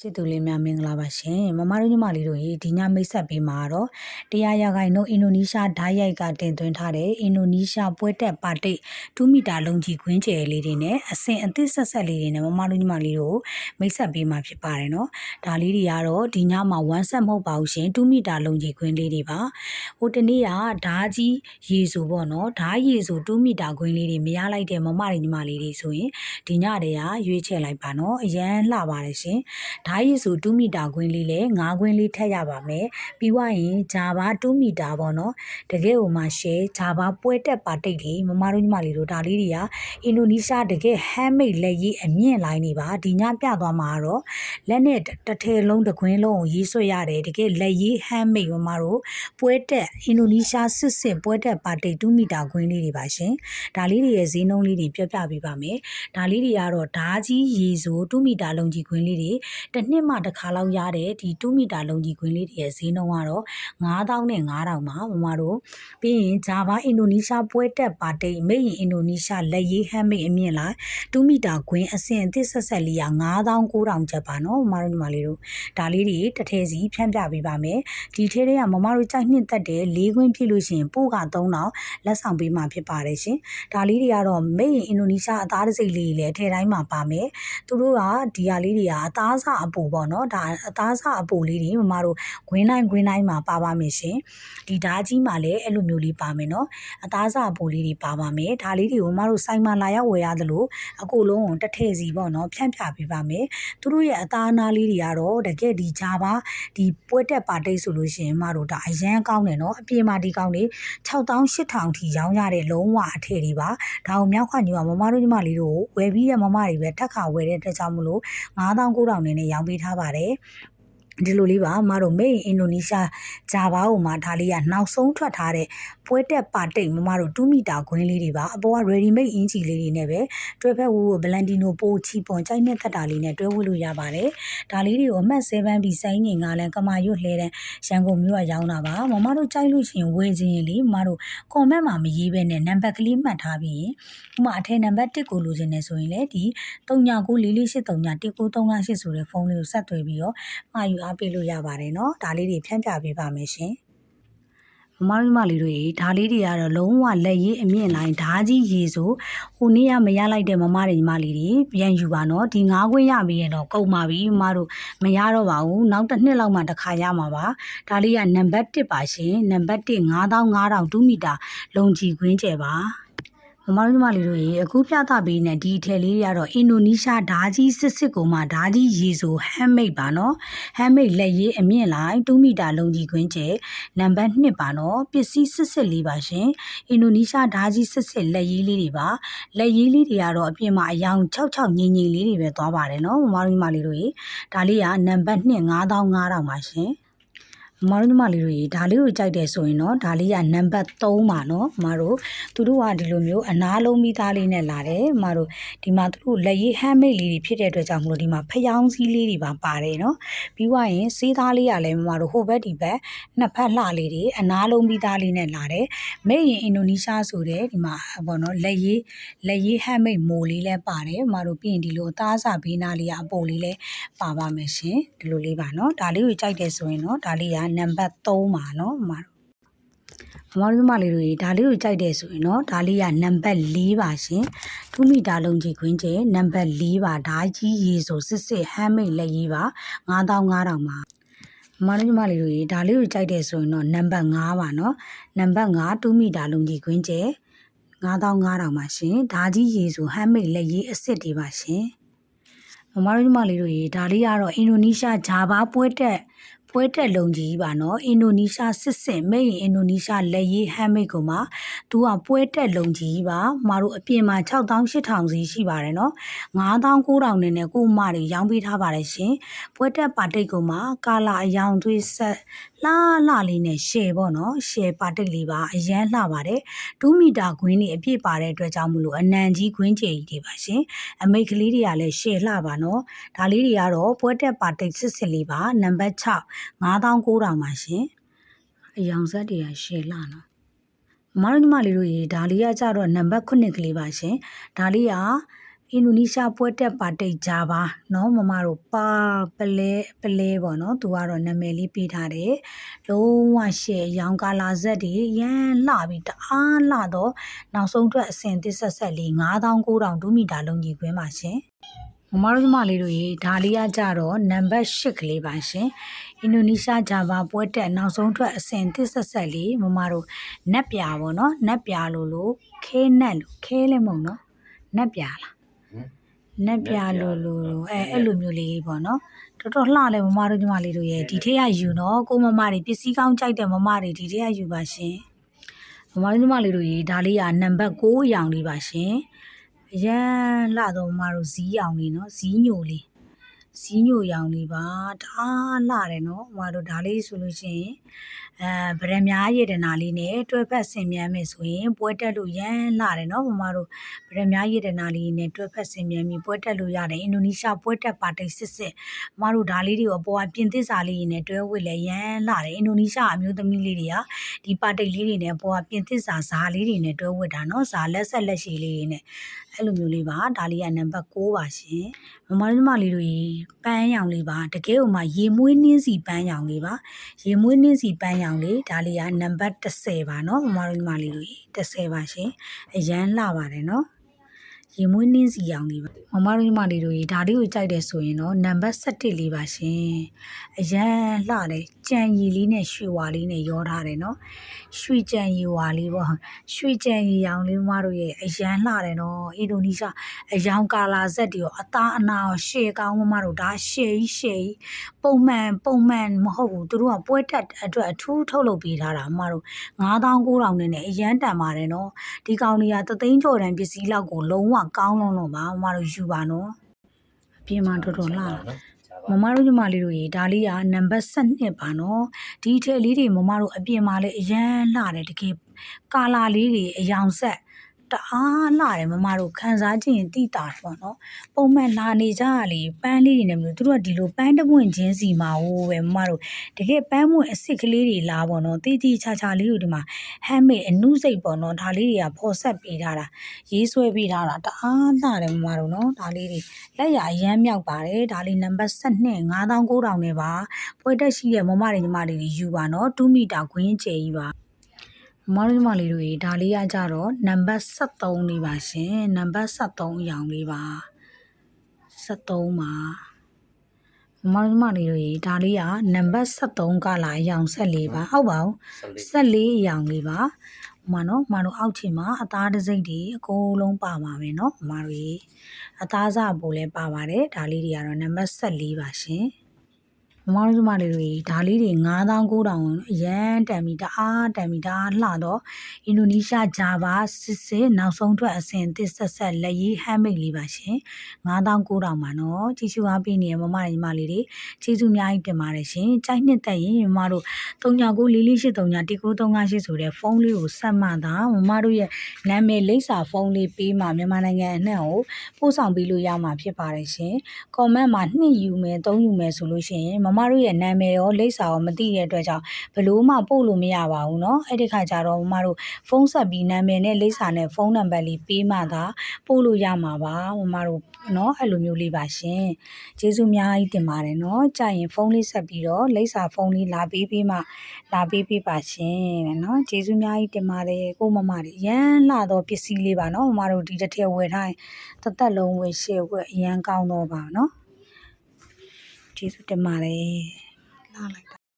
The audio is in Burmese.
ချစ်သူလေးများမင်္ဂလာပါရှင်မမတို့ညီမလေးတို့ရေဒီညမိတ်ဆက်ပေးမှာတော့တရားရဂိုင်တို့အင်ဒိုနီးရှားဓာတ်ရိုက်ကတင်သွင်းထားတဲ့အင်ဒိုနီးရှားပွဲတက်ပါတိတ်2မီတာလုံးကြီးခွင်းကျယ်လေးတွေနဲ့အစင်အသစ်ဆက်ဆက်လေးတွေနဲ့မမတို့ညီမလေးတို့မိတ်ဆက်ပေးမှာဖြစ်ပါတယ်နော်ဒါလေးတွေကတော့ဒီညမှာ1ဆက်မဟုတ်ပါဘူးရှင်2မီတာလုံးကြီးခွင်းလေးတွေပါဟိုတနေ့ကဓာကြီးရေဆိုပေါ့နော်ဓာရေဆို2မီတာခွင်းလေးတွေမရလိုက်တဲ့မမတွေညီမလေးတွေဆိုရင်ဒီညတည်းကရွေးချယ်လိုက်ပါနော်အရန်လှပါတယ်ရှင်ဓာတ်ရည်ဆို2မီတာခွင်းလေးနဲ့9ခွင်းလေးထည့်ရပါမယ်ပြီးွားရင်ဂျာဘာ2မီတာပေါ့နော်တကယ်ဟိုမှာရှယ်ဂျာဘာပွဲတက်ပါတိတ်လေးမမတို့ညီမလေးတို့ဒါလေးတွေကအင်ဒိုနီးရှားတကယ် handmade လက်ရည်အမြင့်လိုင်းနေပါဒီညပြသွားမှာကတော့လက်နဲ့တစ်ထည်လုံးတစ်ခွင်းလုံးကိုရေးဆွဲရတယ်တကယ်လက်ရည် handmade မမတို့ပွဲတက်အင်ဒိုနီးရှားစစ်စစ်ပွဲတက်ပါတိတ်2မီတာခွင်းလေးတွေပါရှင်ဒါလေးတွေရဲ့ဈေးနှုန်းလေးတွေပြောပြပေးပါမယ်ဒါလေးတွေကတော့ဓာကြီးရေဆို2မီတာလုံးကြီးခွင်းလေးတွေတစ်နှစ်မှတစ်ခါလောက်ရတဲ့ဒီ2မီတာလုံးကြီးခွင်းလေးတွေရဲ့ဈေးနှုန်းကတော့9000နဲ့9000ပါမမတို့ပြီးရင်ဂျာဘာအင်ဒိုနီးရှားပွဲတက်ပါတိတ်မိတ်ရင်အင်ဒိုနီးရှားလက်ရေးဟမ်းမိတ်အမြင့်လိုက်2မီတာခွင်းအဆင့်အသစ်ဆက်ဆက်လေးက9000 9000ကျပ်ပါနော်မမတို့ညီမလေးတို့ဒါလေးတွေတစ်ထည်စီဖြန့်ပြပေးပါမယ်ဒီထဲတွေကမမတို့ကြိုက်နှစ်သက်တဲ့၄ခွင်းဖြစ်လို့ရှိရင်ပို့က3000လက်ဆောင်ပေးမှာဖြစ်ပါတယ်ရှင်ဒါလေးတွေကတော့မိတ်ရင်အင်ဒိုနီးရှားအသားတစိမ့်လေးတွေလည်းအထည်တိုင်းမှာပါမယ်သူတို့ကဒီဟာလေးတွေကအသားစအပူပေါ့နော်ဒါအသားစအပူလေးတွေမမတို့ဂွင်းတိုင်းဂွင်းတိုင်းမှာပါပါမယ်ရှင်ဒီဓာကြီးမှာလည်းအဲ့လိုမျိုးလေးပါမယ်နော်အသားစအပူလေးတွေပါပါမယ်ဒါလေးတွေကိုမမတို့စိုင်းမှာလာရောက်ဝယ်ရသလိုအကိုလုံးကိုတစ်ထည့်စီပေါ့နော်ဖြန့်ဖြပေးပါမယ်သူတို့ရဲ့အသားအနာလေးတွေကတော့တကယ်ဒီဂျာပါဒီပွဲတက်ပါတိတ်ဆိုလို့ရှိရင်မတို့ဒါအရန်ကောင်းတယ်နော်အပြင်မှာဒီကောင်းလေး6000 8000ထိရောင်းရတဲ့လုံးဝအထည်တွေပါဒါကိုမြောက်ခွညူကမမတို့ညီမလေးတို့ဝယ်ပြီးတဲ့မမတွေပဲတက်ခါဝယ်တဲ့အတွက်ကြောင့်မလို့9000 9000နဲ့နဲ့ရောင်းပေးထားပါတယ်ဒီလိုလေးပါမတို့မိတ်အင်ဒိုနီးရှားဂျာဘာကိုမှဒါလေးကနောက်ဆုံးထွက်ထားတဲ့ ပွဲတက်ပါတိတ်မမတို့2မီတာခွင်းလေးတွေပါအပေါ်က ready made အင်ဂျီလေးတွေနဲ့ပဲတွဲဖက်ဝူဘလန်တီနိုပိုချီပွန်ကြိုက်နဲ့တက်တာလေးနဲ့တွဲဝတ်လို့ရပါတယ်ဒါလေးတွေကိုအမှတ်7ပြီးစိုင်းငင်ကလည်းကမာရွတ်လှဲတဲ့ရန်ကုန်မြို့ကရောင်းတာပါမမတို့ကြိုက်လို့ရှိရင်ဝယ်ခြင်းရင်လေမတို့ comment မှာမရေးဘဲနဲ့နံပါတ်ကလေးမှတ်ထားပြီးရင်ဥမာအထက်နံပါတ်1ကိုလိုချင်နေဆိုရင်လေဒီ3994483938ဆိုတဲ့ဖုန်းလေးကိုဆက်သွယ်ပြီးတော့မှာယူအားပေးလို့ရပါတယ်เนาะဒါလေးတွေဖြန့်ပြပေးပါမယ်ရှင် မမတို့မလေးတို့ရေဓာလေးတွေကတော့လုံးဝလက်ရည်အမြင့်လိုင်းဓာကြီးရေဆိုဟိုနေ့ကမရလိုက်တဲ့မမတွေညီမလေးတွေပြန်ယူပါနော်ဒီငါးခွင်းရပြီးရင်တော့ကုန်ပါပြီမမတို့မရတော့ပါဘူးနောက်တစ်နှစ်လောက်မှတစ်ခါရမှာပါဒါလေးကနံပါတ်1ပါရှင်နံပါတ်1 9500 2မီတာ လုံကြီးခွင်းကျယ်ပါ မမတို့ညီမလေးတို့ရေအခုပြသပေးနေဒီအထည်လေးတွေကတော့အင်ဒိုနီးရှားဓာကြီးစစ်စစ်ကိုမှဓာကြီးရေဆို handmade ပါနော် handmade လက်ရေးအမြင့်လိုက်2မီတာလုံးကြီးခွင်းကျယ်နံပါတ်1ပါနော်ပစ္စည်းစစ်စစ်လေးပါရှင်အင်ဒိုနီးရှားဓာကြီးစစ်စစ်လက်ရေးလေးတွေပါလက်ရေးလေးတွေကတော့အပြင်မှာအယောင်66ငိမ့်ငိမ့်လေးတွေပဲသွားပါတယ်နော်မမတို့ညီမလေးတို့ရေဒါလေးကနံပါတ်2 9500ပါရှင် မမတို့ညီမလေးတို့ရေဒါလေးကိုကြိုက်တယ်ဆိုရင်တော့ဒါလေးကနံပါတ်3ပါနော်မမတို့သူတို့ကဒီလိုမျိုးအနာလုံးမိသားလေးနဲ့လာတယ်မမတို့ဒီမှာသူတို့လက်ရည် handmade လေးတွေဖြစ်တဲ့အတွက်ကြောင့်မလို့ဒီမှာဖျောင်းစည်းလေးတွေပါပါတယ်နော်ပြီးွားရင်စေးသားလေးကလည်းမမတို့ဟိုဘက်ဒီဘက်နှစ်ဖက်လှလေးတွေအနာလုံးမိသားလေးနဲ့လာတယ်မိတ်ရင်အင်ဒိုနီးရှားဆိုတဲ့ဒီမှာဘောနော်လက်ရည်လက်ရည် handmade မိုးလေးလည်းပါတယ်မမတို့ပြီးရင်ဒီလိုအသားစာဘေးနာလေးကအပေါ်လေးလည်းပါပါမယ်ရှင်ဒီလိုလေးပါနော်ဒါလေးကိုကြိုက်တယ်ဆိုရင်တော့ဒါလေးကနံပါတ်3ပါနော်မမတို့မမတို့မလေးတို့ရေဒါလေးကိုကြိုက်တယ်ဆိုရင်တော့ဒါလေးကနံပါတ်4ပါရှင်2မီတာလုံးကြီးခွင်းကျဲနံပါတ်4ပါဓာကြီးရေဆိုစစ်စစ်ဟမ်းမိတ်လက်ရေးပါ9500ပါမမတို့ညီမလေးတို့ရေဒါလေးကိုကြိုက်တယ်ဆိုရင်တော့နံပါတ်5ပါနော်နံပါတ်5 2မီတာလုံးကြီးခွင်းကျဲ9500ပါရှင်ဓာကြီးရေဆိုဟမ်းမိတ်လက်ရေးအစ်စ်တွေပါရှင်မမတို့ညီမလေးတို့ရေဒါလေးကတော့အင်ဒိုနီးရှားဂျာဘာပွဲတက် ပွဲတက်လုံးကြီးပါနော်အင်ဒိုနီးရှားစစ်စစ်မိတ်ရင်အင်ဒိုနီးရှားလက်ရေးဟမ်းမိတ်ကိုမှသူကပွဲတက်လုံးကြီးပါမတို့အပြင်မှာ6000 8000စီရှိပါတယ်နော်9000 9000နဲ့နဲ့ကိုမတွေရောင်းပေးထားပါတယ်ရှင်ပွဲတက်ပါတိတ်ကိုမှကာလာအယောင်သွေးဆက် လှလှလေးနဲ့ရှယ်ပေါ့နော်ရှယ်ပါတိတ်လေးပါအရန်လှပါတယ်2မီတာခွင်းလေးအပြည့်ပါတဲ့အတွက်ကြောင့်မလို့အနံကြီးခွင်းကျယ်ကြီးတွေပါရှင်အမိတ်ကလေးတွေကလည်းရှယ်လှပါနော်ဒါလေးတွေကတော့ပွဲတက်ပါတိတ်စစ်စစ်လေးပါနံပါတ်6 9900ပါရှင်အယောင်ဆက်တွေကရှယ်လှနော်မမတို့ညီမလေးတို့ရေဒါလေးကကြတော့နံပါတ်9ကလေးပါရှင်ဒါလေးက အင်ဒိုနီးရှားပွဲတက်ပါတိတ်ဂျာပါเนาะမမတို့ပါပလဲပလဲပေါ့เนาะသူကတော့နာမည်လေးပေးထားတယ်လုံးဝရှယ်ရောင်ကာလာဇက်တွေရန်လှပြီးတအားလှတော့နောက်ဆုံးအတွက်အစင်တစ်ဆက်ဆက်လေး9900ဒူမီတာလုံးကြီးခွင်းပါရှင်မမတို့ညီမလေးတို့ရေဒါလေးကကြတော့နံပါတ်8ကလေးပါရှင်အင်ဒိုနီးရှားဂျာပါပွဲတက်နောက်ဆုံးထွက်အစင်တစ်ဆက်ဆက်လေးမမတို့နက်ပြာပေါ့နော်နက်ပြာလို့လို့ခဲနက်လို့ခဲလည်းမဟုတ်နော်နက်ပြာလား နက်ပြလို့လို့လို့အဲအဲ့လိုမျိုးလေးပေါ့နော်တော်တော်လှလဲမမတို့ညီမလေးတို့ရဲ့ဒီထက်ကယူနော်ကိုမမတွေပစ္စည်းကောင်းကြိုက်တဲ့မမတွေဒီထက်ကယူပါရှင်မမတို့ညီမလေးတို့ရေဒါလေးကနံပါတ်6ရောင်လေးပါရှင်အရန်လှတော့မမတို့ဇီးရောင်လေးနော်ဇီးညိုလေးဇီးညိုရောင်လေးပါတအားလှတယ်နော်မမတို့ဒါလေးဆိုလို့ရှိရင် အဲဗရမ ्या ရတနာလေးနဲ့တွဲဖက်ဆင်မြန်းမယ်ဆိုရင်ပွဲတက်လို့ရန်လှတယ်နော်မမတို့ဗရမ ्या ရတနာလေးနဲ့တွဲဖက်ဆင်မြန်းပြီးပွဲတက်လို့ရတယ်အင်ဒိုနီးရှားပွဲတက်ပါတိတ်စစ်စစ်မမတို့ဒါလေးတွေကိုအပေါ်ကပြင်သစ်စာလေးနဲ့တွဲဝစ်လဲရန်လှတယ်အင်ဒိုနီးရှားအမျိုးသမီးလေးတွေကဒီပါတိတ်လေးတွေနဲ့အပေါ်ကပြင်သစ်စာဇာလေးတွေနဲ့တွဲဝစ်တာနော်ဇာလက်ဆက်လက်ရှည်လေးတွေနဲ့အဲ့လိုမျိုးလေးပါဒါလေးကနံပါတ်6ပါရှင်မမတို့ညီမလေးတို့ရေပန်းရောင်လေးပါတကယ်ဟိုမှာရေမွေးနှင်းစီပန်းရောင်လေးပါရေမွေးနှင်းစီပန်းရောင်လေးဒါလေးကနံပါတ်10ပါနော်မမတို့ညီမလေးတို့ရေ10ပါရှင်အရန်လှပါတယ်နော် ရေမွေးနှင်းစီရောင်လေးပါမမတို့ညီမလေးတို့ရေဒါလေးကိုကြိုက်တယ်ဆိုရင်တော့နံပါတ်17လေးပါရှင်အရန်လှတယ်ကြံရည်လေးနဲ့ရွှေဝါလေးနဲ့ရောထားတယ်နော်ရွှေကြံရည်ဝါလေးပေါ့ရွှေကြံရည်ရောင်လေးမမတို့ရဲ့အရန်လှတယ်နော်အင်ဒိုနီးရှားအယောင်ကာလာဇက်တွေရောအသားအနာရောရှေ့ကောင်းမမတို့ဒါရှေ့ကြီးရှေ့ကြီးပုံမှန်ပုံမှန်မဟုတ်ဘူးသူတို့ကပွဲတက်အတွက်အထူးထုတ်လုပ်ပေးထားတာမမတို့9900နဲ့နဲ့အရန်တန်ပါတယ်နော်ဒီကောင်တွေကသသိန်းကျော်တန်ပစ္စည်းလောက်ကိုလုံးဝကောင်းလုံးလို့ပါမမတို့ယူပါနော်အပြင်မှာတော်တော်လှမမတို့ညီမလေးတို့ရေဒါလေးကနံပါတ်7ပါနော်ဒီထက်လေးတွေမမတို့အပြင်မှာလည်းအရန်လှတယ်တကယ်ကာလာလေးတွေအယောင်ဆက် တအားလှတယ်မမတို့ခန်းစားကြည့်ရင်တိတာတယ်ပေါ့နော်ပုံမှန်လာနေကြရလေပန်းလေးတွေနဲ့မလို့သူတို့ကဒီလိုပန်းတပွင့်ချင်းစီမှာဟိုပဲမမတို့တကယ်ပန်းပွင့်အစ်စ်ကလေးတွေလာပေါ့နော်တီတီချာချာလေးကိုဒီမှာ handmade အနုစိတ်ပေါ့နော်ဒါလေးတွေကပေါ်ဆက်ပေးထားတာရေးဆွဲပေးထားတာတအားလှတယ်မမတို့နော်ဒါလေးတွေလက်ရအရမ်းမြောက်ပါတယ်ဒါလေးနံပါတ်7 9900နဲ့ပါပွဲတက်ရှိတဲ့မမတွေညီမတွေယူပါနော်2မီတာခွင်းကျယ်ကြီးပါ မမတို့ညီမလေးတို့ရေဒါလေးကကြတော့နံပါတ်73လေးပါရှင်နံပါတ်73အရောင်လေးပါ73ပါမမတို့ညီမလေးတို့ရေဒါလေးကနံပါတ်73ကလာအရောင်ဆက်လေးပါဟုတ်ပါဘူးဆက်လေးအရောင်လေးပါဟိုမှာနော်မတို့အောက်ချင်မှာအသားတစ်စိမ့်တွေအကုန်လုံးပါပါမယ်နော်မတို့ရေအသားစားပိုလည်းပါပါတယ်ဒါလေးတွေကတော့နံပါတ်14ပါရှင် မမတို့ကျမလေးတွေဒါလေးတွေ9900အရန်တန်မီတအားတန်မီတအားလှတော့အင်ဒိုနီးရှားဂျာဘာစစ်စစ်နောက်ဆုံးထွက်အဆင်သစ်ဆက်ဆက်လက်ရေးဟမ်းမိတ်လေးပါရှင်9900ပါနော်ကြည့်ရှုအားပေးနေတဲ့မမတွေညီမလေးတွေကျေးဇူးအများကြီးတင်ပါတယ်ရှင်ကြိုက်နှစ်သက်ရင်မမတို့399443တီကို358ဆိုတဲ့ဖုန်းလေးကိုဆက်မှသာမမတို့ရဲ့နာမည်လိပ်စာဖုန်းလေးပေးမှမြန်မာနိုင်ငံအနှံ့ကိုပို့ဆောင်ပေးလို့ရမှာဖြစ်ပါတယ်ရှင်။ comment မှာ2ယူမယ်3ယူမယ်ဆိုလို့ရှိရင်မမတို့ရဲ့နာမည်ရောလိပ်စာရောမသိတဲ့အတွက်ကြောင့်ဘယ်လို့မှပို့လို့မရပါဘူးเนาะအဲ့ဒီခါကျတော့မမတို့ဖုန်းဆက်ပြီးနာမည်နဲ့လိပ်စာနဲ့ဖုန်းနံပါတ်လေးပေးမှသာပို့လို့ရမှာပါမမတို့เนาะအဲ့လိုမျိုးလေးပါရှင်။ကျေးဇူးအများကြီးတင်ပါတယ်เนาะကြာရင်ဖုန်းလေးဆက်ပြီးတော့လိပ်စာဖုန်းလေးလာပေးပေးမှလာပေးပေးပါရှင်တဲ့เนาะကျေးဇူးအများကြီးတင်ပါတယ်ကိုမမတွေရမ်းလာတော့ပစ္စည်းလေးပါเนาะမမတို့ဒီတစ်ထည့်ဝယ်ထားရင်တစ်သက်လုံးဝယ်ရှယ်ဝယ်အရန်ကောင်းတော့ပါเนาะ ကျေးဇူးတင်ပါတယ်လာလိုက်